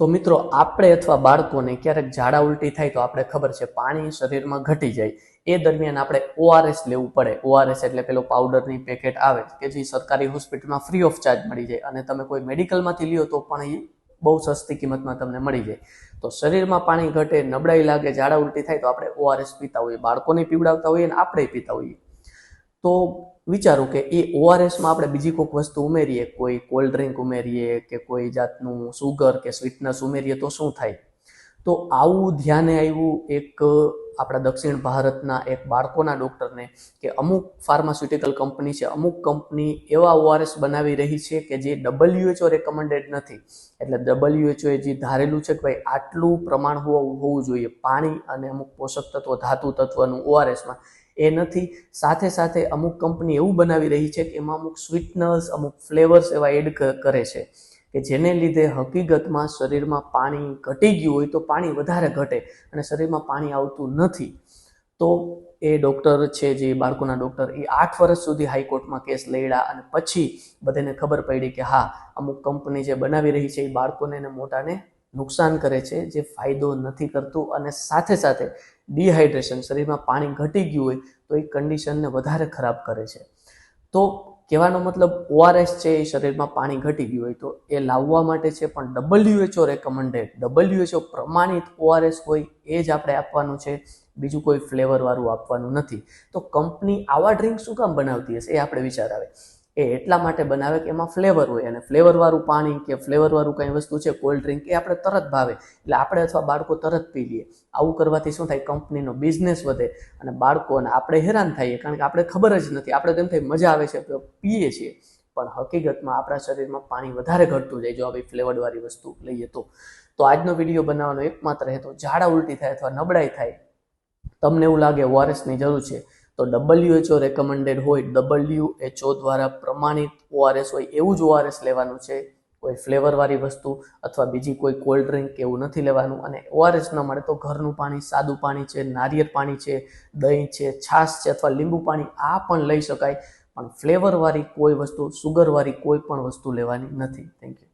તો મિત્રો, આપણે અથવા બાળકોને ક્યારેક ઝાડા ઉલટી થાય તો આપણે ખબર છે, પાણી શરીરમાં ઘટી જાય. એ દરમિયાન આપણે ઓઆરએસ લેવું પડે. ઓઆરએસ એટલે પેલો પાવડરની પેકેટ આવે કે જે સરકારી હોસ્પિટલમાં ફ્રી ઓફ ચાર્જ મળી જાય અને તમે કોઈ મેડિકલમાંથી લ્યો તો પણ એ બહુ સસ્તી કિંમતમાં તમને મળી જાય. તો શરીરમાં પાણી ઘટે, નબળાઈ લાગે, ઝાડા ઉલટી થાય તો આપણે ઓઆરએસ પીતા હોઈએ. બાળકોને પીવડાવતા હોઈએ અને આપણે પીતા હોઈએ. તો વિચારો કે એ ઓઆરએસમાં આપણે બીજી કોઈક વસ્તુ ઉમેરીએ, કોઈ કોલ્ડ ડ્રિંક ઉમેરીએ કે કોઈ જાતનું સુગર કે સ્વીટનેસ ઉમેરીએ, તો શું થાય? તો આવું ધ્યાને આવ્યું એક, આપણા દક્ષિણ ભારતના એક બાળકોના ડૉક્ટરને કે અમુક ફાર્માસ્યુટિકલ કંપની છે, અમુક કંપની એવા ઓઆરએસ બનાવી રહી છે કે જે ડબલ્યુએચઓ રેકમેન્ડેડ નથી. એટલે ડબલ્યુએચઓએ જે ધારેલું છે કે ભાઈ આટલું પ્રમાણ હોવું હોવું જોઈએ. પાણી અને અમુક પોષક તત્વો, ધાતુ તત્વનું ઓઆરએસમાં એ નથી. સાથે સાથે અમુક કંપની એવું બનાવી રહી છે કે એમાં અમુક સ્વીટનર્સ અમુક ફ્લેવર્સ એવા એડ કરે છે કે જેને લીધે હકીકતમાં શરીરમાં પાણી ઘટી ગયું હોય તો પાણી વધારે ઘટે અને શરીરમાં પાણી આવતું નથી. તો એ ડૉક્ટર છે જે બાળકોના ડૉક્ટર એ આઠ વર્ષ સુધી હાઈકોર્ટમાં કેસ લડ્યા અને પછી બધાને ખબર પડી કે હા, અમુક કંપની જે બનાવી રહી છે એ બાળકોને અને મોટાને નુકસાન કરે છે, જે ફાયદો નથી કરતું અને સાથે સાથે ડિહાઇડ્રેશન શરીરમાં પાણી ઘટી ગયું હોય તો એ કન્ડિશનને વધારે ખરાબ કરે છે. તો કહેવાનો મતલબ ઓઆરએસ છે એ શરીરમાં પાણી ઘટી ગયું હોય તો એ લાવવા માટે છે, પણ ડબલ્યુએચઓ રેકમેન્ડેડ ડબલ્યુએચઓ પ્રમાણિત ઓઆરએસ હોય એ જ આપણે આપવાનું છે. બીજું કોઈ ફ્લેવરવાળું આપવાનું નથી. તો કંપની આવા ડ્રિંક શું કામ બનાવતી હશે એ આપણે વિચાર આવે. એ એટલા માટે બનાવે કે એમાં ફ્લેવર હોય અને ફ્લેવરવાળું પાણી કે ફ્લેવરવાળું કંઈ વસ્તુ છે કોલ્ડ ડ્રિંક એ આપણે તરત ભાવે. એટલે આપણે અથવા બાળકો તરત પી લઈએ આવું કરવાથી શું થાય? કંપનીનો બિઝનેસ વધે અને બાળકો અને આપણે હેરાન થઈએ. કારણ કે આપણે ખબર જ નથી. આપણે તેમ થાય મજા આવે છે પીએ છીએ. પણ હકીકતમાં આપણા શરીરમાં પાણી વધારે ઘટતું જાય, જો આવી ફ્લેવરવાળી વસ્તુ લઈએ તો. તો આજનો વીડિયો બનાવવાનો એકમાત્ર હેતુ, ઝાડા ઉલટી થાય અથવા નબળાઈ થાય. તમને એવું લાગે ઓઆરએસની જરૂર છે. તો ડબલ્યુએચઓ રેકમેન્ડેડ હોય ડબલ્યુએચઓ દ્વારા પ્રમાણિત ઓઆરએસ હોય, એવું જ ઓઆરએસ લેવાનું છે. કોઈ ફ્લેવરવાળી વસ્તુ અથવા બીજી કોઈ કોલ્ડ ડ્રિંક કે એવું નથી લેવાનું. અને ઓઆરએસ ન મળે તો ઘરનું પાણી, સાદું પાણી છે, નારિયેળ પાણી છે, દહીં છે, છાશ છે અથવા લીંબુ પાણી, આ પણ લઈ શકાય. પણ ફ્લેવરવાળી કોઈ વસ્તુ સુગરવાળી કોઈ પણ વસ્તુ લેવાની નથી. Thank you